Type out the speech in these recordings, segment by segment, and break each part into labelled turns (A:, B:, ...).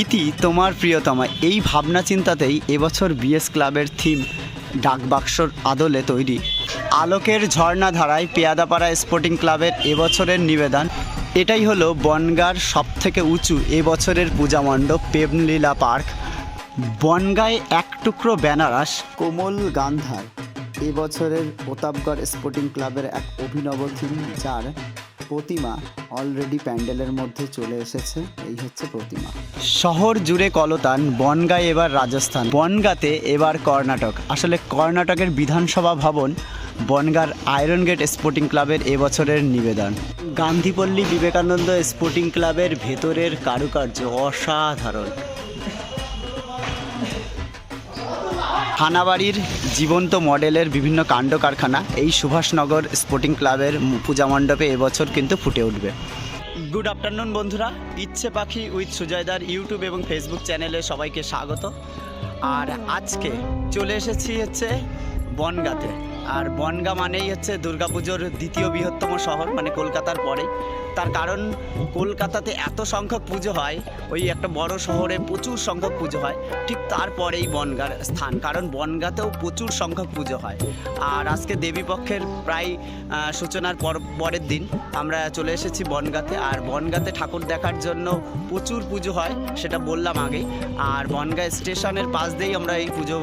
A: ইতি তোমার প্রিয়তমা। এই ভাবনা চিন্তাতেই এবছর বিএস ক্লাবের থিম ডাকবাক্সর আদলে তৈরি। আলোকের ঝর্ণা ধারায় পেয়াদাপাড়া স্পোর্টিং ক্লাবের এবছরের নিবেদন। এটাই হলো বনগার সবথেকে উঁচু এবছরের পূজা মণ্ডপ প্রেমলীলা পার্ক। বনগায় এক টুকরো বেনারস, কোমল গান্ধার। এবছরের প্রতাপগড় স্পোর্টিং ক্লাবের এক অভিনব থিম, যার প্রতিমা অলরেডি প্যান্ডেলের মধ্যে চলে এসেছে, এই হচ্ছে প্রতিমা। শহর জুড়ে কলতান বনগায় এবার রাজস্থান। বনগাতে এবার কর্ণাটক। আসলে কর্ণাটকের বিধানসভা ভবন বনগার আয়রন গেট স্পোর্টিং ক্লাবের এবছরের নিবেদন। গান্ধীপল্লী বিবেকানন্দ স্পোর্টিং ক্লাবের ভেতরের কারুকার্য অসাধারণ। থানাবাড়ির জীবন্ত মডেলের বিভিন্ন কাণ্ড কারখানা এই সুভাষনগর স্পোর্টিং ক্লাবের পূজা মণ্ডপে এবছর কিন্তু ফুটে উঠবে। গুড আফটারনুন বন্ধুরা। ইচ্ছে পাখি উইথ সুজয়দার ইউটিউব এবং ফেসবুক চ্যানেলে সবাইকে স্বাগত। আর আজকে চলে এসেছি হচ্ছে বনগাতে। আর বনগা মানেই হচ্ছে দুর্গাপুজোর দ্বিতীয় বৃহত্তম শহর মানে কলকাতার পরেই। তার কারণ কলকাতাতে এত সংখ্যক পুজো হয়, ওই একটা বড় শহরে প্রচুর সংখ্যক পুজো হয়, ঠিক তারপরেই বনগার স্থান, কারণ বনগাতেও প্রচুর সংখ্যক পুজো হয়। আর আজকে দেবীপক্ষের প্রায় সূচনার পর, পরের দিন আমরা চলে এসেছি বনগাতে, আর বনগাতে ঠাকুর দেখার জন্য প্রচুর পুজো হয়, সেটা বললাম আগেই। আর বনগা স্টেশনের পাশ দিয়েই আমরা এই পুজো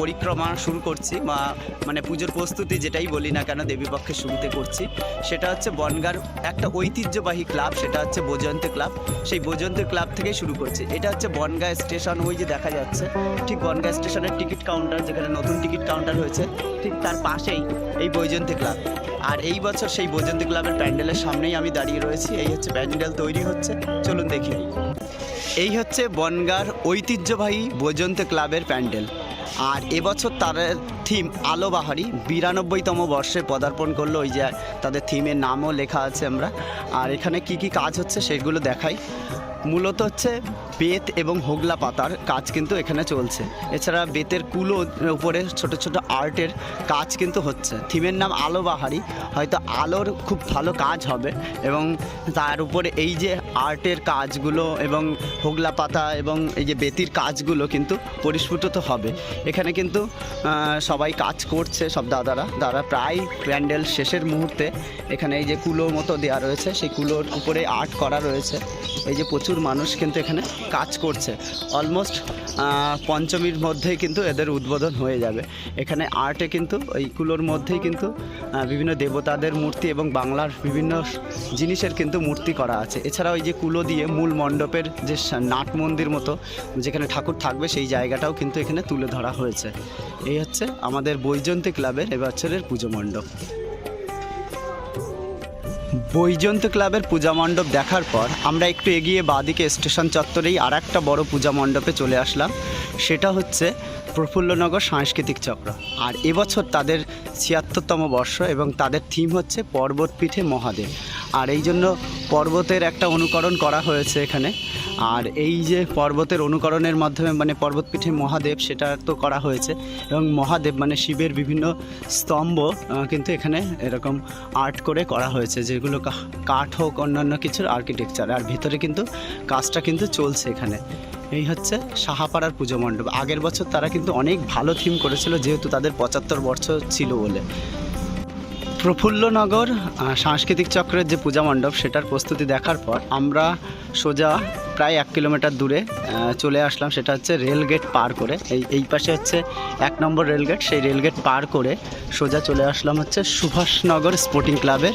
A: পরিক্রমা শুরু করছি, বা মানে পুজোর প্রস্তুতি যেটাই বলি না কেন দেবীপক্ষের শুরুতে করছি। সেটা হচ্ছে বনগার একটা ঐতিহ্যবাহী ক্লাব, সেটা হচ্ছে বৈজয়ন্তী ক্লাব। সেই বৈজয়ন্তী ক্লাব থেকেই শুরু করছে। এটা হচ্ছে বনগাঁ স্টেশন, ওই যে দেখা যাচ্ছে। ঠিক বনগাঁ স্টেশনের টিকিট কাউন্টার, যেখানে নতুন টিকিট কাউন্টার হয়েছে, ঠিক তার পাশেই এই বৈজয়ন্তী ক্লাব। আর এই বছর সেই বৈজয়ন্তী ক্লাবের প্যান্ডেলের সামনেই আমি দাঁড়িয়ে রয়েছি। এই হচ্ছে প্যান্ডেল তৈরি হচ্ছে। চলুন দেখি। এই হচ্ছে বনগার ঐতিহ্যবাহী বৈজয়ন্ত ক্লাবের প্যান্ডেল। আর এবছর তাদের থিম আলো বাহারি। বিরানব্বইতম বর্ষে পদার্পণ করল ওই যে তাদের থিমের নামও লেখা আছে আমরা। আর এখানে কি কি কাজ হচ্ছে সেগুলো দেখাই। মূলত হচ্ছে বেত এবং হোগলা পাতার কাজ কিন্তু এখানে চলছে। এছাড়া বেতের কুলো উপরে ছোট ছোট আর্টের কাজ কিন্তু হচ্ছে। থিমের নাম আলো বাহারি। হয়তো আলোর খুব ভালো কাজ হবে এবং তার উপরে এই যে আর্টের কাজগুলো এবং হোগলা পাতা এবং এই যে বেতির কাজগুলো কিন্তু পরিস্ফুটিত হবে। এখানে কিন্তু সবাই কাজ করছে, সব দাদারা। দাদা প্রায় প্যান্ডেল শেষের মুহূর্তে এখানে এই যে কুলো মতো দেওয়া রয়েছে, সেই কুলোর উপরে আর্ট করা রয়েছে। এই যে প্রচুর মানুষ কিন্তু এখানে কাজ করছে। অলমোস্ট পঞ্চমীর মধ্যেই কিন্তু এদের উদ্বোধন হয়ে যাবে। এখানে আর্টে কিন্তু এই কুলোর মধ্যেই কিন্তু বিভিন্ন দেবতাদের মূর্তি এবং বাংলার বিভিন্ন জিনিসের কিন্তু মূর্তি করা আছে। এছাড়া ওই যে কুলো দিয়ে মূল মণ্ডপের যে নাট মন্দির মতো যেখানে ঠাকুর থাকবে সেই জায়গাটাও কিন্তু এখানে তুলে ধরা হয়েছে। এই হচ্ছে আমাদের বৈজয়ন্তী ক্লাবের এবছরের পুজো মণ্ডপ। বৈজয়ন্ত ক্লাবের পূজা মণ্ডপ দেখার পর আমরা একটু এগিয়ে বাদিকে স্টেশন চত্বরেই আর একটা বড় পূজা মণ্ডপে চলে আসলাম। সেটা হচ্ছে প্রফুল্লনগর সাংস্কৃতিক চক্র। আর এবছর তাদের ছিয়াত্তরতম বর্ষ এবং তাদের থিম হচ্ছে পর্বতপীঠে মহাদেব। আর এই জন্য পর্বতের একটা অনুকরণ করা হয়েছে এখানে। আর এই যে পর্বতের অনুকরণের মাধ্যমে মানে পর্বতপীঠে মহাদেব, সেটা তো করা হয়েছে। এবং মহাদেব মানে শিবের বিভিন্ন স্তম্ভ কিন্তু এখানে এরকম আর্ট করে করা হয়েছে, যেগুলো কাঠ হোক, অন্যান্য কিছুর আর্কিটেকচার আর ভিতরে কিন্তু কাজটা কিন্তু চলছে এখানে। এই হচ্ছে সাহাপাড়ার পুজো মণ্ডপ। আগের বছর তারা কিন্তু অনেক ভালো থিম করেছিল, যেহেতু তাদের পঁচাত্তর বছর ছিল বলে। প্রফুল্লনগর সাংস্কৃতিক চক্রের যে পূজা মণ্ডপ, সেটার প্রস্তুতি দেখার পর আমরা সোজা প্রায় এক কিলোমিটার দূরে চলে আসলাম। সেটা হচ্ছে রেলগেট পার করে। এই এই পাশে হচ্ছে এক নম্বর রেলগেট সেই রেলগেট পার করে সোজা চলে আসলাম হচ্ছে সুভাষনগর স্পোর্টিং ক্লাবের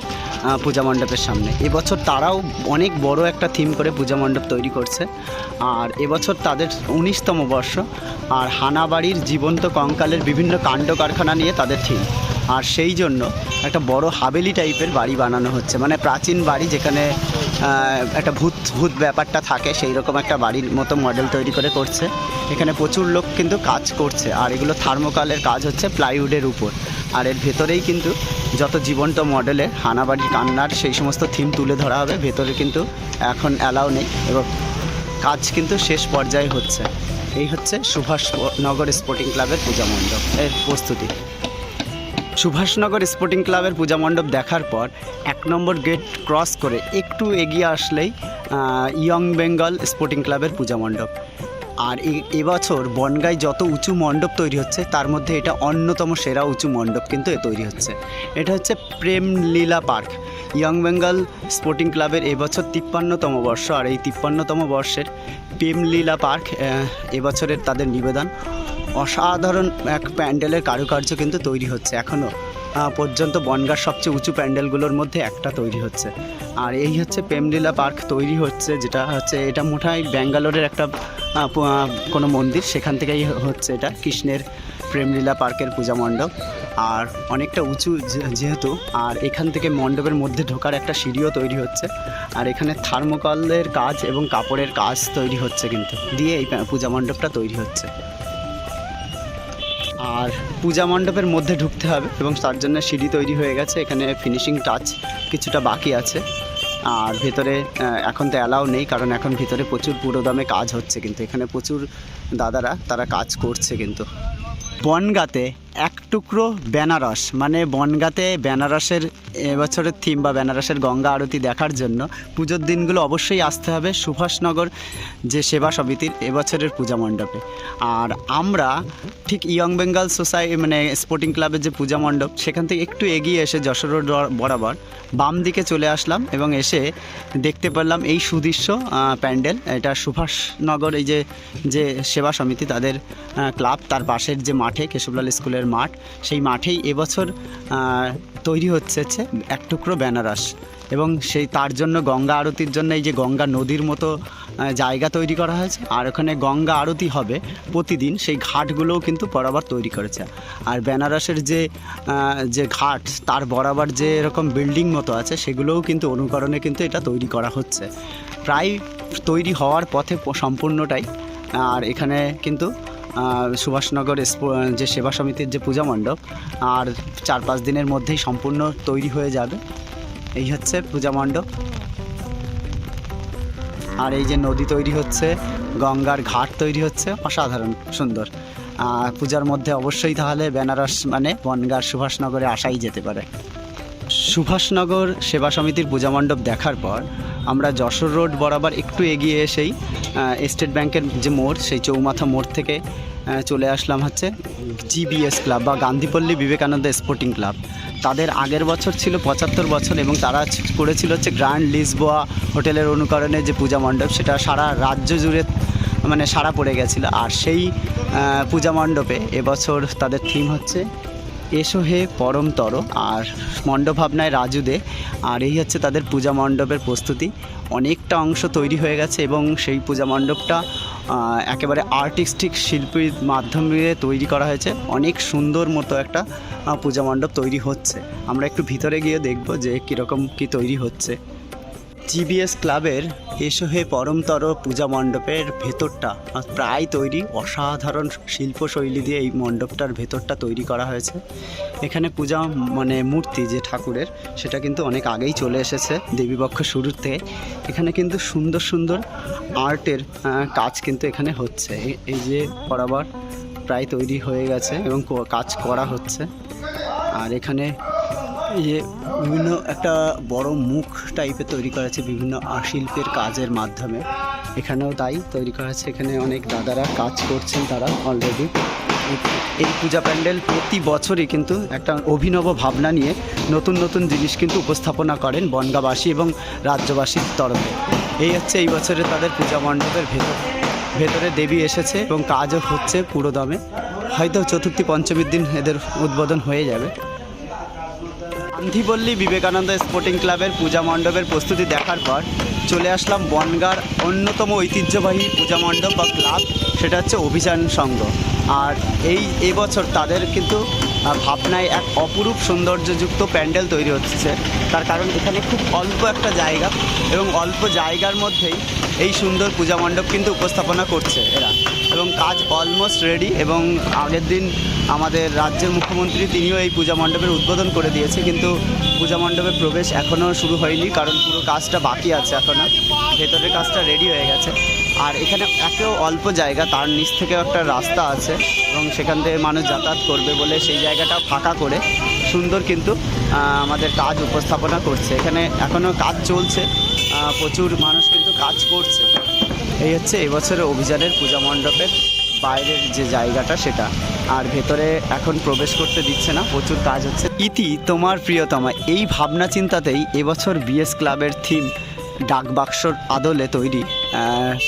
A: পূজা মণ্ডপের সামনে। এবছর তারাও অনেক বড় একটা থিম করে পূজা মণ্ডপ তৈরি করছে। আর এবছর তাদের উনিশতম বর্ষ। আর হানাবাড়ির জীবন্ত কঙ্কালের বিভিন্ন কাণ্ড কারখানা নিয়ে তাদের থিম। আর সেই জন্য একটা বড় হাবেলি টাইপের বাড়ি বানানো হচ্ছে। মানে প্রাচীন বাড়ি যেখানে একটা ভূত ভূত ব্যাপারটা থাকে সেই রকম একটা বাড়ির মতো মডেল তৈরি করে করছে। এখানে প্রচুর লোক কিন্তু কাজ করছে, আর এগুলো থার্মোকালের কাজ হচ্ছে প্লাইউডের উপর। আর এর ভেতরেই কিন্তু যত জীবন্ত মডেলের হানাবাড়ির কান্নার সেই সমস্ত থিম তুলে ধরা হবে, ভেতরে কিন্তু এখন অ্যালাউ নেই এবং কাজ কিন্তু শেষ পর্যায়ে হচ্ছে। এই হচ্ছে সুভাষ নগর স্পোর্টিং ক্লাবের পূজা মণ্ডপ, এর প্রস্তুতি। সুভাষনগর স্পোর্টিং ক্লাবের পূজা মণ্ডপ দেখার পর এক নম্বর গেট ক্রস করে একটু এগিয়ে আসলেই ইয়ং বেঙ্গল স্পোর্টিং ক্লাবের পূজা মণ্ডপ। আর এবছর বনগাঁয় যত উঁচু মণ্ডপ তৈরি হচ্ছে, তার মধ্যে এটা অন্যতম সেরা উঁচু মণ্ডপ কিন্তু এ তৈরি হচ্ছে। এটা হচ্ছে Prem Leela park. Young Bengal sporting ক্লাবের এবছর তিপ্পান্নতম বর্ষ, আর এই তিপ্পান্নতম বর্ষের প্রেম লীলা পার্ক এবছরের তাদের নিবেদন। অসাধারণ এক প্যান্ডেলের কারুকার্য কিন্তু তৈরি হচ্ছে এখনও পর্যন্ত বনগার সবচেয়ে উঁচু প্যান্ডেলগুলোর মধ্যে একটা তৈরি হচ্ছে। আর এই হচ্ছে প্রেমলীলা পার্ক তৈরি হচ্ছে, যেটা হচ্ছে, এটা মোটাই ব্যাঙ্গালোরের একটা কোনো মন্দির, সেখান থেকেই হচ্ছে এটা, কৃষ্ণের প্রেমলীলা পার্কের পূজা মণ্ডপ। আর অনেকটা উঁচু যেহেতু, আর এখান থেকে মণ্ডপের মধ্যে ঢোকার একটা সিঁড়িও তৈরি হচ্ছে। আর এখানে থার্মোকলের কাজ এবং কাপড়ের কাজ তৈরি হচ্ছে কিন্তু, দিয়ে এই পূজা মণ্ডপটা তৈরি হচ্ছে। আর পূজা মণ্ডপের মধ্যে ঢুকতে হবে এবং তার জন্য সিঁড়ি তৈরি হয়ে গেছে। এখানে ফিনিশিং টাচ কিছুটা বাকি আছে। আর ভেতরে এখন তো অ্যালাও নেই কারণ এখন ভিতরে প্রচুর পুরোদমে কাজ হচ্ছে। কিন্তু এখানে প্রচুর দাদারা, তারা কাজ করছে কিন্তু। বনগাতে এক টুকরো বেনারস মানে বনগাতে বেনারসের এবছরের থিম বা বেনারসের গঙ্গা আরতি দেখার জন্য পুজোর দিনগুলো অবশ্যই আসতে হবে সুভাষনগর যে সেবা সমিতির এবছরের পূজা মণ্ডপে। আর আমরা ঠিক ইয়ং বেঙ্গল সোসাই মানে স্পোর্টিং ক্লাবের যে পূজা মণ্ডপ, সেখান থেকে একটু এগিয়ে এসে যশোর বরাবর বাম দিকে চলে আসলাম এবং এসে দেখতে পারলাম এই সুদৃশ্য প্যান্ডেল। এটা সুভাষনগর এই যে যে সেবা সমিতি, তাদের ক্লাব। তার পাশের যে মাঠে কেশবলাল স্কুলের মাঠ, সেই মাঠেই এবছর তৈরি হচ্ছে হচ্ছে এক টুকরো বেনারস। এবং সেই তার জন্য গঙ্গা আরতির জন্য এই যে গঙ্গা নদীর মতো জায়গা তৈরি করা হয়েছে। আর ওখানে গঙ্গা আরতি হবে প্রতিদিন, সেই ঘাটগুলোও কিন্তু বরাবর তৈরি করেছে। আর বেনারসের যে যে ঘাট, তার বরাবর যে এরকম বিল্ডিং মতো আছে, সেগুলোও কিন্তু অনুকরণে কিন্তু এটা তৈরি করা হচ্ছে। প্রায় তৈরি হওয়ার পথে সম্পূর্ণটাই। আর এখানে কিন্তু সুভাষনগর যে সেবা সমিতির যে পূজা মণ্ডপ, আর চার পাঁচ দিনের মধ্যেই সম্পূর্ণ তৈরি হয়ে যাবে। এই হচ্ছে পূজা মণ্ডপ। আর এই যে নদী তৈরি হচ্ছে, গঙ্গার ঘাট তৈরি হচ্ছে, অসাধারণ, সুন্দর। পূজার মধ্যে অবশ্যই তাহলে বেনারস মানে বনগার সুভাষনগরে আসাই যেতে পারে। সুভাষনগর সেবা সমিতির পূজা মণ্ডপ দেখার পর আমরা যশোর রোড বরাবর একটু এগিয়ে এসেই স্টেট ব্যাংকের যে মোড়, সেই চৌমাথা মোড় থেকে চলে আসলাম হচ্ছে জিবিএস ক্লাব বা গান্ধীপল্লী বিবেকানন্দ স্পোর্টিং ক্লাব তাদের আগের বছর ছিল পঁচাত্তর বছর এবং তারা করেছিল হচ্ছে গ্র্যান্ড লিসবোয়া হোটেলের অনুকরণে যে পূজা মণ্ডপ, সেটা সারা রাজ্য জুড়ে মানে সারা পড়ে গেছিল। আর সেই পূজা মণ্ডপে এবছর তাদের থিম হচ্ছে এসো হে পরম তর আর মণ্ডপভাবনায় রাজুদে। আর এই হচ্ছে তাদের পূজা মণ্ডপের প্রস্তুতি। অনেকটা অংশ তৈরি হয়ে গেছে এবং সেই পূজা মণ্ডপটা একেবারে আর্টিস্টিক শিল্পীর মাধ্যমে তৈরি করা হয়েছে। অনেক সুন্দর মতো একটা পূজা মণ্ডপ তৈরি হচ্ছে। আমরা একটু ভিতরে গিয়ে দেখব যে কীরকম কী তৈরি হচ্ছে। জিবিএস ক্লাবের এসো হে পরমতর পূজা মণ্ডপের ভেতরটা। প্রায় তৈরি অসাধারণ শিল্পশৈলী দিয়ে এই মণ্ডপটার ভেতরটা তৈরি করা হয়েছে। এখানে পূজা মানে মূর্তি যে ঠাকুরের, সেটা কিন্তু অনেক আগেই চলে এসেছে দেবীপক্ষ থেকে এখানে কিন্তু সুন্দর সুন্দর আর্টের কাজ কিন্তু এখানে হচ্ছে। এই যে বরাবর প্রায় তৈরি হয়ে গেছে এবং কাজ করা হচ্ছে। আর এখানে এই যে বিভিন্ন একটা বড় মুখ টাইপের তৈরি করা আছে বিভিন্ন শিল্পের কাজের মাধ্যমে। এখানেও তাই তৈরি করা আছে এখানে অনেক দাদারা কাজ করছেন তারা অলরেডি এই পূজা প্যান্ডেল প্রতি বছরই কিন্তু একটা অভিনব ভাবনা নিয়ে নতুন নতুন জিনিস কিন্তু উপস্থাপনা করেন বনগাবাসী এবং রাজ্যবাসীর তরফে। এই হচ্ছে এই বছরে তাদের পূজা মণ্ডপের ভেতর। ভেতরে দেবী এসেছে এবং কাজও হচ্ছে পুরোদমে। হয়তো চতুর্থী পঞ্চমীর দিন এদের উদ্বোধন হয়ে যাবে। গান্ধীপল্লী বিবেকানন্দ স্পোর্টিং ক্লাবের পূজা মণ্ডপের প্রস্তুতি দেখার পর চলে আসলাম বনগার অন্যতম ঐতিহ্যবাহী পূজা মণ্ডপ বা ক্লাব। সেটা হচ্ছে অভিযান সংঘ। আর এই এবছর তাদের কিন্তু ভাবনায় এক অপরূপ সৌন্দর্যযুক্ত প্যান্ডেল তৈরি হচ্ছে। তার কারণ এখানে খুব অল্প একটা জায়গা এবং অল্প জায়গার মধ্যেই এই সুন্দর পূজা মণ্ডপ কিন্তু উপস্থাপনা করছে এরা। এবং কাজ অলমোস্ট রেডি এবং আগের দিন আমাদের রাজ্যের মুখ্যমন্ত্রী তিনিও এই পূজা মণ্ডপের উদ্বোধন করে দিয়েছে, কিন্তু পূজা মণ্ডপে প্রবেশ এখনও শুরু হয়নি কারণ পুরো কাজটা বাকি আছে এখনও ভেতরের কাজটা রেডি হয়ে গেছে। আর এখানে একেও অল্প জায়গা, তার নিচ থেকে একটা রাস্তা আছে এবং সেখান থেকে মানুষ যাতায়াত করবে বলে সেই জায়গাটা ফাঁকা করে সুন্দর কিন্তু আমাদের কাজ উপস্থাপনা করছে। এখানে এখনও কাজ চলছে প্রচুর মানুষ কিন্তু কাজ করছে। এই হচ্ছে এবছরের অভিযানের পূজা মণ্ডপের বাইরের যে জায়গাটা সেটা। আর ভেতরে এখন প্রবেশ করতে দিচ্ছে না, প্রচুর কাজ হচ্ছে। ইতি তোমার প্রিয়তমা, এই ভাবনা চিন্তাতেই এবছর বিএস ক্লাবের থিম ডাক বাক্সর আদলে তৈরি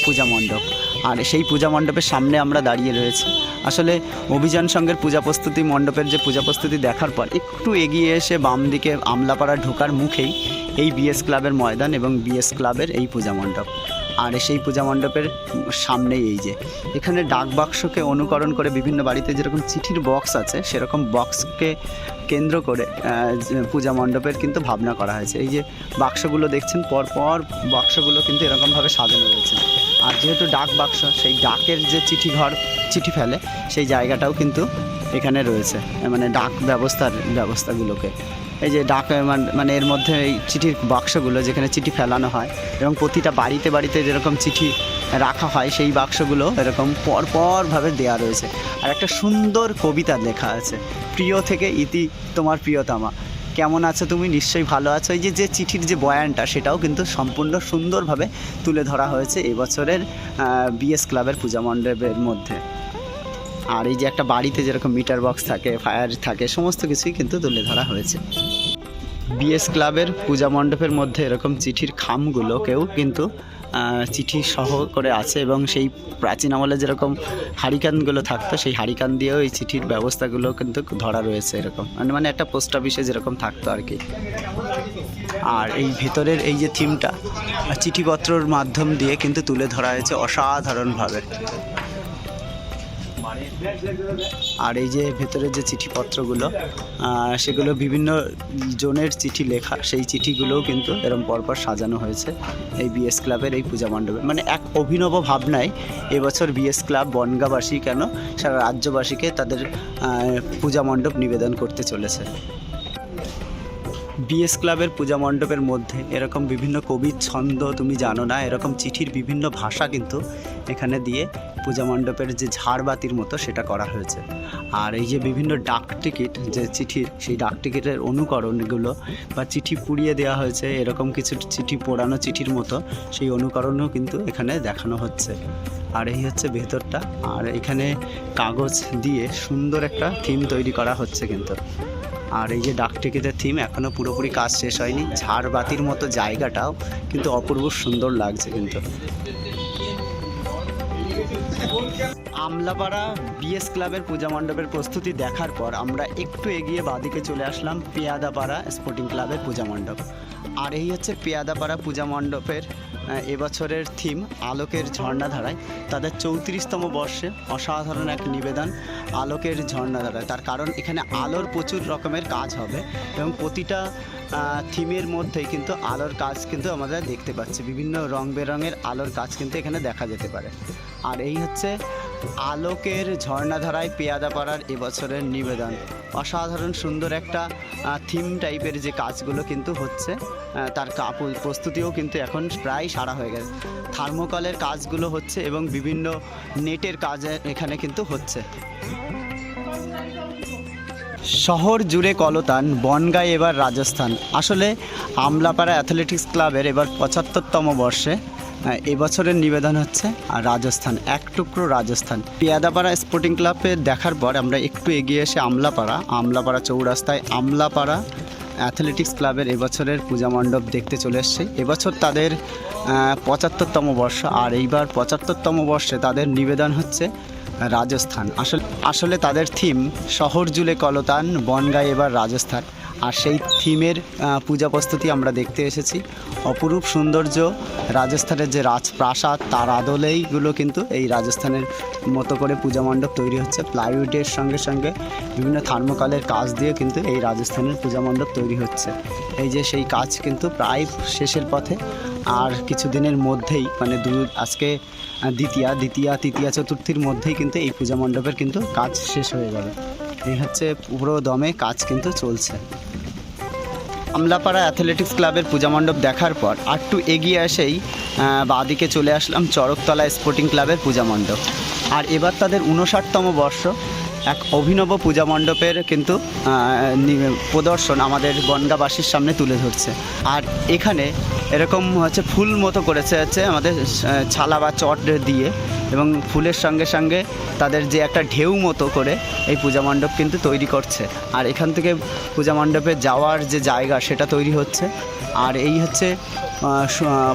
A: পূজা মণ্ডপ। আর সেই পূজা মণ্ডপের সামনে আমরা দাঁড়িয়ে রয়েছি। আসলে অভিযান সঙ্গের পূজা প্রস্তুতি, মণ্ডপের যে পূজা প্রস্তুতি দেখার পর একটু এগিয়ে এসে বাম দিকে আমলাপাড়া ঢোকার মুখেই এই বিএস ক্লাবের ময়দান এবং বিএস ক্লাবের এই পূজা মণ্ডপ। আর সেই পূজা মণ্ডপের সামনেই এই যে। এখানে ডাক বাক্সকে অনুকরণ করে বিভিন্ন বাড়িতে যেরকম চিঠির বক্স আছে, সেরকম বক্সকে কেন্দ্র করে পূজা মণ্ডপের কিন্তু ভাবনা করা হয়েছে। এই যে বাক্সগুলো দেখছেন পরপর বাক্সগুলো কিন্তু এরকমভাবে সাজানো রয়েছে। আর যেহেতু ডাক বাক্স, সেই ডাকের যে চিঠি ঘর চিঠি ফেলে, সেই জায়গাটাও কিন্তু এখানে রয়েছে। মানে ডাক ব্যবস্থার ব্যবস্থাগুলোকে। এই যে ডাক, মান- মানে এর মধ্যে এই চিঠির বাক্সগুলো যেখানে চিঠি ফেলানো হয় এবং প্রতিটা বাড়িতে বাড়িতে যেরকম চিঠি রাখা হয়, সেই বাক্সগুলো এরকম পরপরভাবে দেয়া রয়েছে। আর একটা সুন্দর কবিতা লেখা আছে, প্রিয় থেকে ইতি তোমার প্রিয়তমা। কেমন আছো তুমি? নিশ্চয়ই ভালো আছো। এই যে যে চিঠির যে বয়ানটা, সেটাও কিন্তু সম্পূর্ণ সুন্দরভাবে তুলে ধরা হয়েছে এবছরের বিএস ক্লাবের পূজা মণ্ডপের মধ্যে। আর এই যে একটা বাড়িতে যেরকম মিটার বক্স থাকে, ফায়ার থাকে, সমস্ত কিছুই কিন্তু তুলে ধরা হয়েছে। বিএস ক্লাবের পূজা মণ্ডপের মধ্যে এরকম চিঠির খামগুলোকেও কিন্তু চিঠি সহ করে আছে এবং সেই প্রাচীন আমলে যেরকম হারিকানগুলো থাকতো, সেই হারিকান দিয়েও এই চিঠির ব্যবস্থাগুলো কিন্তু ধরা রয়েছে এরকম। মানে মানে একটা পোস্ট অফিসে যেরকম থাকতো আর কি। আর এই ভেতরের এই যে থিমটা, চিঠিপত্রর মাধ্যম দিয়ে কিন্তু তুলে ধরা হয়েছে অসাধারণভাবে। আর এই যে ভেতরে যে চিঠিপত্রগুলো সেগুলো বিভিন্ন জনের চিঠি লেখা, সেই চিঠিগুলোও কিন্তু এরম পরপর সাজানো হয়েছে এই বিএস ক্লাবের এই পূজা মণ্ডপে। মানে এক অভিনব ভাবনায় এবছর বিএস ক্লাব বনগাবাসী কেন সারা রাজ্যবাসীকে তাদের পূজা মণ্ডপ নিবেদন করতে চলেছে। বিএস ক্লাবের পূজা মণ্ডপের মধ্যে এরকম বিভিন্ন কবির ছন্দ তুমি জানো না, এরকম চিঠির বিভিন্ন ভাষা কিন্তু এখানে দিয়ে পূজা মণ্ডপের যে ঝাড়বাতির মতো সেটা করা হয়েছে। আর এই যে বিভিন্ন ডাক টিকিট, যে চিঠির, সেই ডাক টিকিটের অনুকরণগুলো বা চিঠি পুড়িয়ে দেওয়া হয়েছে, এরকম কিছু চিঠি পোড়ানো চিঠির মতো, সেই অনুকরণও কিন্তু এখানে দেখানো হচ্ছে। আর এই হচ্ছে ভেতরটা। আর এখানে কাগজ দিয়ে সুন্দর একটা থিম তৈরি করা হচ্ছে কিন্তু। আর এই যে ডাক টিকিটের থিম এখনও পুরোপুরি কাজ শেষ হয়নি। ঝাড়বাতির মতো জায়গাটাও কিন্তু অপূর্ব সুন্দর লাগছে কিন্তু। আমলাপাড়া বিএস ক্লাবের পূজা মণ্ডপের প্রস্তুতি দেখার পর আমরা একটু এগিয়ে বাদিকে চলে আসলাম পেয়াদাপাড়া স্পোর্টিং ক্লাবের পূজা মণ্ডপ। আর এই হচ্ছে পেয়াদাপাড়া পূজা মণ্ডপের এবছরের থিম আলোকের ঝর্ণাধারায়। তাদের চৌত্রিশতম বর্ষে অসাধারণ এক নিবেদন, আলোকের ঝর্ণাধারায়। তার কারণ এখানে আলোর প্রচুর রকমের কাজ হবে এবং প্রতিটা থিমের মধ্যেই কিন্তু আলোর কাজ কিন্তু আমরা দেখতে পাচ্ছি। বিভিন্ন রং বেরঙের আলোর কাজ কিন্তু এখানে দেখা যেতে পারে। আর এই হচ্ছে আলোকের ঝর্ণাধারায় পেয়াদাপাড়ার এবছরের নিবেদন। অসাধারণ সুন্দর একটা থিম টাইপের যে কাজগুলো কিন্তু হচ্ছে তার কাপড় প্রস্তুতিও কিন্তু এখন প্রায় সারা হয়ে গেছে। থার্মোকলের কাজগুলো হচ্ছে এবং বিভিন্ন নেটের কাজ এখানে কিন্তু হচ্ছে। শহর জুড়ে কলতান বনগাঁ এবার রাজস্থান। আসলে আমলাপাড়া অ্যাথলেটিক্স ক্লাবের এবার পঁচাত্তরতম বর্ষে এবছরের নিবেদন হচ্ছে, আর রাজস্থান, এক টুকরো রাজস্থান। পেয়াদাপাড়া স্পোর্টিং ক্লাবে দেখার পর আমরা একটু এগিয়ে এসে আমলাপাড়া আমলাপাড়া চৌরাস্তায় আমলাপাড়া অ্যাথলেটিক্স ক্লাবের এবছরের পূজা মণ্ডপ দেখতে চলে এসছে। এবছর তাদের পঁচাত্তরতম বর্ষ, আর এইবার পঁচাত্তরতম বর্ষে তাদের নিবেদন হচ্ছে রাজস্থান। আসলে আসলে তাদের থিম শহর জুড়ে কলতান বনগাঁ এবার রাজস্থান। আর সেই থিমের পূজা প্রস্তুতি আমরা দেখতে এসেছি। অপরূপ সৌন্দর্য, রাজস্থানের যে রাজপ্রাসাদ, তার আদলেইগুলো কিন্তু এই রাজস্থানের মতো করে পূজা মণ্ডপ তৈরি হচ্ছে। প্লাইউডের সঙ্গে সঙ্গে বিভিন্ন থার্মোকলের কাজ দিয়ে কিন্তু এই রাজস্থানের পূজা মণ্ডপ তৈরি হচ্ছে। এই যে সেই কাজ কিন্তু প্রায় শেষের পথে। আর কিছুদিনের মধ্যেই মানে দু, আজকে দ্বিতীয়া দ্বিতীয়া, তৃতীয়া, চতুর্থীর মধ্যেই কিন্তু এই পূজা মণ্ডপের কিন্তু কাজ শেষ হয়ে যাবে। এই হচ্ছে পুরো দমে কাজ কিন্তু চলছে। আমলাপাড়া অ্যাথলেটিক্স ক্লাবের পূজা মণ্ডপ দেখার পর একটু এগিয়ে এসেই আহ, বাঁদিকে চলে আসলাম চরকতলা স্পোর্টিং ক্লাবের পূজা মণ্ডপ। আর এবার তাদের উনষাটতম বর্ষ। এক অভিনব পূজা মণ্ডপের কিন্তু প্রদর্শন আমাদের বনগাবাসীর সামনে তুলে ধরছে। আর এখানে এরকম হচ্ছে ফুল মতো করেছে হচ্ছে আমাদের ছালা বা চট দিয়ে এবং ফুলের সঙ্গে সঙ্গে তাদের যে একটা ঢেউ মতো করে এই পূজা মণ্ডপ কিন্তু তৈরি করছে। আর এখান থেকে পূজা মণ্ডপে যাওয়ার যে জায়গা সেটা তৈরি হচ্ছে। আর এই হচ্ছে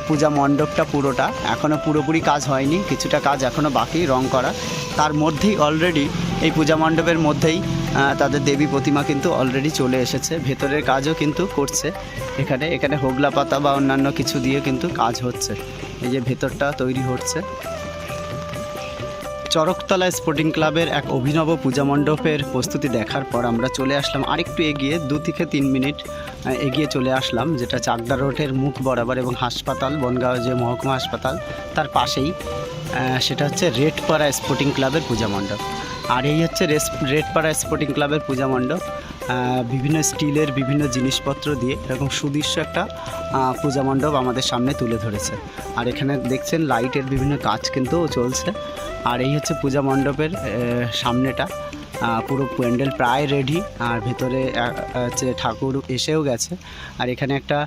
A: পূজা মণ্ডপটা পুরোটা। এখনও পুরোপুরি কাজ হয়নি, কিছুটা কাজ এখনও বাকি, রং করা। তার মধ্যেই অলরেডি এই পূজা মণ্ডপের মধ্যেই তাদের দেবী প্রতিমা কিন্তু অলরেডি চলে এসেছে। ভেতরের কাজও কিন্তু করছে। এখানে এখানে হোগলা পাতা বা অন্যান্য কিছু দিয়ে কিন্তু কাজ হচ্ছে। এই যে ভেতরটা তৈরি হচ্ছে। চরকতলা স্পোর্টিং ক্লাবের এক অভিনব পূজা মণ্ডপের প্রস্তুতি দেখার পর আমরা চলে আসলাম। আরেকটু এগিয়ে, দু থেকে তিন মিনিট এগিয়ে চলে আসলাম, যেটা চাকদা রোডের মুখ বরাবর এবং হাসপাতাল, বনগাঁও যে মহকুমা হাসপাতাল, তার পাশেই সেটা হচ্ছে রেডপাড়া স্পোর্টিং ক্লাবের পূজা মণ্ডপ। আর এই হচ্ছে রেস- রেডপাড়া স্পোর্টিং ক্লাবের পূজা মণ্ডপ। বিভিন্ন স্টিলের বিভিন্ন জিনিসপত্র দিয়ে এরকম সুদৃশ্য একটা পূজা মণ্ডপ আমাদের সামনে তুলে ধরেছে। আর এখানে দেখছেন লাইটের বিভিন্ন কাজ কিন্তু চলছে। আর এই হচ্ছে পূজা মণ্ডপের সামনেটা। পুরো প্যান্ডেল প্রায় রেডি আর ভেতরে হচ্ছে ঠাকুর এসেও গেছে। আর এখানে একটা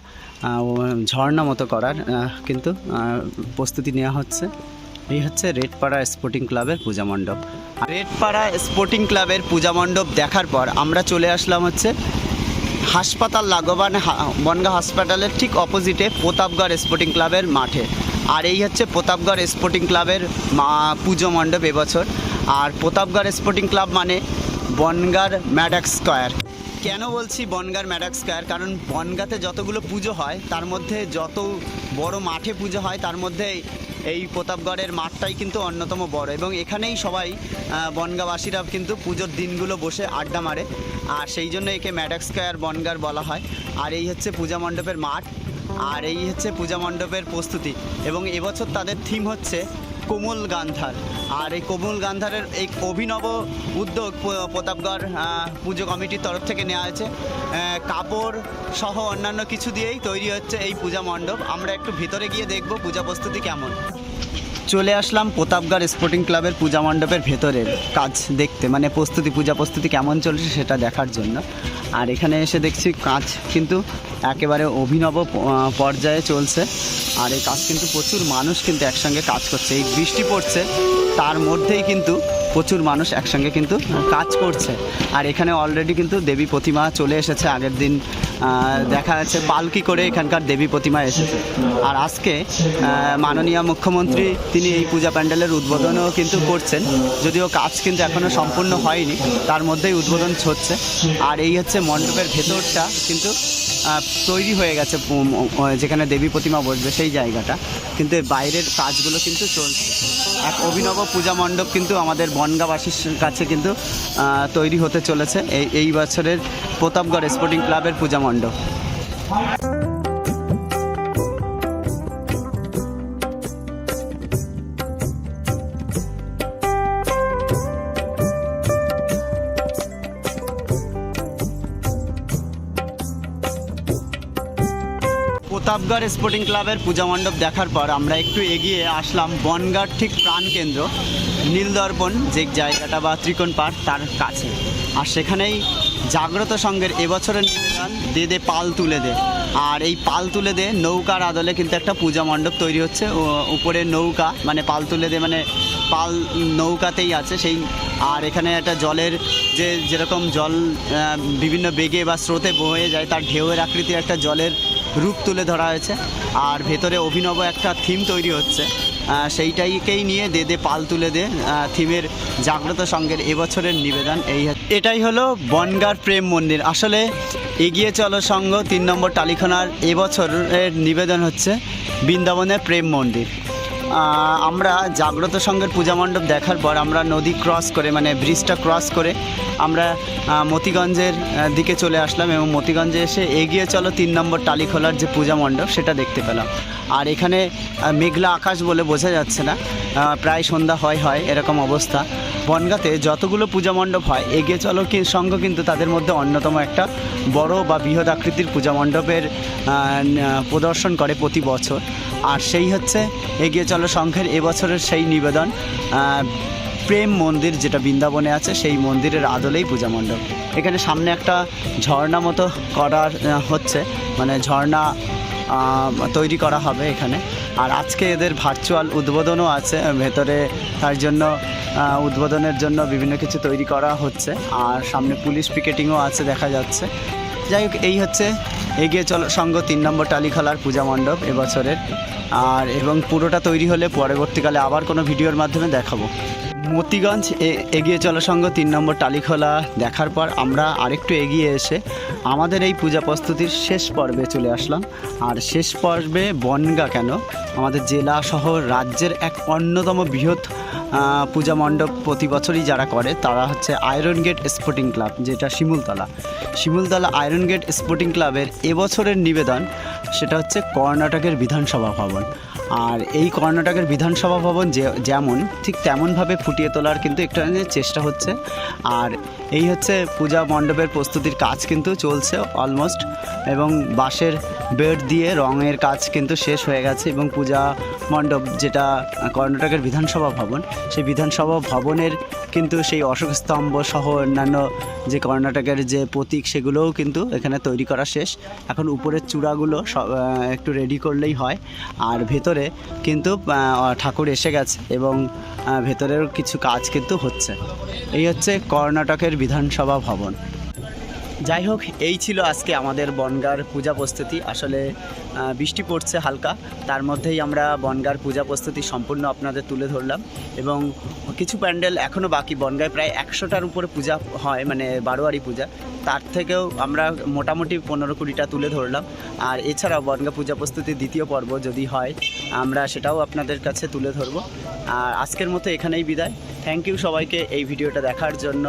A: ঝর্ণা মতো করার কিন্তু প্রস্তুতি নেওয়া হচ্ছে। এই হচ্ছে রেডপাড়া স্পোর্টিং ক্লাবের পূজা মণ্ডপ। রেডপাড়া স্পোর্টিং ক্লাবের পূজা মণ্ডপ দেখার পর আমরা চলে আসলাম হচ্ছে হাসপাতাল লাগোবান বনগাঁ হাসপাতালের ঠিক অপোজিটে প্রতাপগড় স্পোর্টিং ক্লাবের মাঠে। আর এই হচ্ছে প্রতাপগড় স্পোর্টিং ক্লাবের মা, পুজো মণ্ডপ এবছর। আর প্রতাপগড় স্পোর্টিং ক্লাব মানে বনগার ম্যাডাক স্কোয়ার। কেন বলছি বনগার ম্যাডাক স্কোয়ার? কারণ বনগাতে যতগুলো পুজো হয়, তার মধ্যে যত বড় মাঠে পুজো হয়, তার মধ্যে এই প্রতাপগড়ের মাঠটাই কিন্তু অন্যতম বড় এবং এখানেই সবাই বনগাঁবাসীরা কিন্তু পুজোর দিনগুলো বসে আড্ডা মারে। আর সেই জন্য একে ম্যাডাক স্কোয়ার বনগার বলা হয়। আর এই হচ্ছে পূজা মণ্ডপের মাঠ। আর এই হচ্ছে পূজা মণ্ডপের প্রস্তুতি। এবং এবছর তাদের থিম হচ্ছে কোমল গান্ধার। আর এই কোমল গান্ধারের এই অভিনব উদ্যোগ প্রতাপগড় পুজো কমিটির তরফ থেকে নেওয়া হয়েছে। কাপড় সহ অন্যান্য কিছু দিয়েই তৈরি হচ্ছে এই পূজা মণ্ডপ। আমরা একটু ভিতরে গিয়ে দেখব পূজা প্রস্তুতি কেমন। চলে আসলাম প্রতাপগড় স্পোর্টিং ক্লাবের পূজা মণ্ডপের ভেতরের কাজ দেখতে। মানে প্রস্তুতি, পূজা প্রস্তুতি কেমন চলছে সেটা দেখার জন্য। আর এখানে এসে দেখছি কাজ কিন্তু একেবারে অভিনব পর্যায়ে চলছে। আর এই কাজ কিন্তু প্রচুর মানুষ কিন্তু একসঙ্গে কাজ করছে। এই বৃষ্টি পড়ছে, তার মধ্যেই কিন্তু প্রচুর মানুষ একসঙ্গে কিন্তু কাজ করছে। আর এখানে অলরেডি কিন্তু দেবী প্রতিমা চলে এসেছে আগের দিন দেখা যাচ্ছে পালকি করে এখানকার দেবী প্রতিমা এসেছে। আর আজকে মাননীয় মুখ্যমন্ত্রী তিনি এই পূজা প্যান্ডেলের উদ্বোধনও কিন্তু করছেন। যদিও কাজ কিন্তু এখনও সম্পূর্ণ হয়নি, তার মধ্যেই উদ্বোধন হচ্ছে। আর এই হচ্ছে মণ্ডপের ভেতরটা কিন্তু তৈরি হয়ে গেছে যেখানে দেবী প্রতিমা বসবে সেই জায়গাটা। কিন্তু বাইরের কাজগুলো কিন্তু চলছে। এক অভিনব পূজা মণ্ডপ কিন্তু আমাদের বনগাঁবাসীর কাছে কিন্তু তৈরি হতে চলেছে। এই এই বছরের প্রতাপগড় স্পোর্টিং ক্লাবের পূজা প্রতাপগড় স্পোর্টিং ক্লাবের পূজা মণ্ডপ দেখার পর আমরা একটু এগিয়ে আসলাম বনগাঁর ঠিক প্রাণকেন্দ্র নীলদর্পণ, যে জায়গাটা বা ত্রিকোণ পার্ক তার কাছে। আর সেখানেই জাগ্রত সংঘের এবছরের নিবেদন, দে দে পাল তুলে দে। আর এই পাল তুলে দে নৌকার আদলে কিন্তু একটা পূজা মণ্ডপ তৈরি হচ্ছে। উপরে নৌকা মানে পাল তুলে দে মানে পাল নৌকাতেই আছে সেই। আর এখানে একটা জলের যে যেরকম জল বিভিন্ন বেগে বা স্রোতে বয়ে যায়, তার ঢেউয়ের আকৃতির একটা জলের রূপ তুলে ধরা হয়েছে। আর ভেতরে অভিনব একটা থিম তৈরি হচ্ছে। সেইটাইকেই নিয়ে দে দে, পাল তুলে দে থিমের জাগ্রত সঙ্গের এবছরের নিবেদন এই এটাই হলো বনগার প্রেম মন্দির। আসলে এগিয়ে চলো সঙ্গ, তিন নম্বর টালিখানার এবছরের নিবেদন হচ্ছে বৃন্দাবনের প্রেম মন্দির। আমরা জাগ্রত সংঘের পূজা মণ্ডপ দেখার পর আমরা নদী ক্রস করে মানে ব্রিজটা ক্রস করে আমরা মতিগঞ্জের দিকে চলে আসলাম এবং মতিগঞ্জে এসে এগিয়ে চলো তিন নম্বর টালিখোলার যে পূজা মণ্ডপ সেটা দেখতে পেলাম। আর এখানে মেঘলা আকাশ বলে বোঝা যাচ্ছে না প্রায় সন্ধ্যা হয় হয় এরকম অবস্থা। বনগাঁতে যতগুলো পূজা মণ্ডপ হয়, এগিয়ে চলো কি সংঘ কিন্তু তাদের মধ্যে অন্যতম একটা বড় বা বৃহৎ আকৃতির পূজা মণ্ডপের প্রদর্শন করে প্রতি বছর। আর সেই হচ্ছে এগিয়ে চলো সংঘের এবছরের সেই নিবেদন। প্রেম মন্দির যেটা বৃন্দাবনে আছে, সেই মন্দিরের আদলেই পূজা মণ্ডপ। এখানে সামনে একটা ঝর্ণা মতো করার হচ্ছে। মানে ঝর্ণা তৈরি করা হবে এখানে। আর আজকে এদের ভার্চুয়াল উদ্বোধনও আছে, ভেতরে তার জন্য উদ্বোধনের জন্য বিভিন্ন কিছু তৈরি করা হচ্ছে। আর সামনে পুলিশ পিকেটিংও আছে, দেখা যাচ্ছে। যাই হোক, এই হচ্ছে এগিয়ে চল সঙ্গ তিন নম্বর টালিখলার পূজা মণ্ডপ এবছরের। আর এবং পুরোটা তৈরি হলে পরবর্তীকালে আবার কোনো ভিডিওর মাধ্যমে দেখাবো। মতিগঞ্জ এগিয়ে চলা সঙ্গ, তিন নম্বর টালিখোলা। দেখার পর আমরা আরেকটু এগিয়ে এসে আমাদের এই পূজা প্রস্তুতির শেষ পর্বে চলে আসলাম। আর শেষ পর্বে বনগা কেন? আমাদের জেলা সহ রাজ্যের এক অন্যতম বৃহৎ পূজা মণ্ডপ প্রতি বছরই যারা করে, তারা হচ্ছে আয়রন গেট স্পোর্টিং ক্লাব যেটা Shimultala. Shimultala iron gate sporting ক্লাবের এবছরের নিবেদন সেটা হচ্ছে কর্ণাটকের বিধানসভা ভবন। আর এই কর্ণাটকের বিধানসভা ভবন যে, যেমন, ঠিক তেমনভাবে ফুটিয়ে তোলার কিন্তু একটা চেষ্টা হচ্ছে। আর এই হচ্ছে পূজা মণ্ডপের প্রস্তুতির কাজ কিন্তু চলছে অলমোস্ট এবং বাঁশের বেড দিয়ে রঙের কাজ কিন্তু শেষ হয়ে গেছে, এবং পূজা মণ্ডপ যেটা কর্ণাটকের বিধানসভা ভবন, সেই বিধানসভা ভবনের কিন্তু সেই অশোক স্তম্ভ সহ অন্যান্য যে কর্ণাটকের যে প্রতীক, সেগুলোও কিন্তু এখানে তৈরি করা শেষ। এখন উপরের চূড়াগুলো সব একটু রেডি করলেই হয়। আর ভেতরে কিন্তু আহ, ঠাকুর এসে গেছে এবং আহ, ভেতরের কিছু কাজ কিন্তু হচ্ছে। এই হচ্ছে কর্ণাটকের বিধানসভা ভবন। যাই হোক, এই ছিল আজকে আমাদের বনগার পূজা প্রস্তুতি। আসলে বৃষ্টি পড়ছে হালকা, তার মধ্যেই আমরা বনগার পূজা প্রস্তুতি সম্পূর্ণ আপনাদের তুলে ধরলাম এবং কিছু প্যান্ডেল এখনও বাকি। বনগায় প্রায় একশোটার উপরে পূজা হয় মানে বারোয়ারি পূজা। তার থেকেও আমরা মোটামুটি পনেরো কুড়িটা তুলে ধরলাম। আর এছাড়াও বনগা পূজা প্রস্তুতির দ্বিতীয় পর্ব যদি হয়, আমরা সেটাও আপনাদের কাছে তুলে ধরবো। আর আজকের মতো এখানেই বিদায়। থ্যাংক ইউ সবাইকে এই ভিডিওটা দেখার জন্য।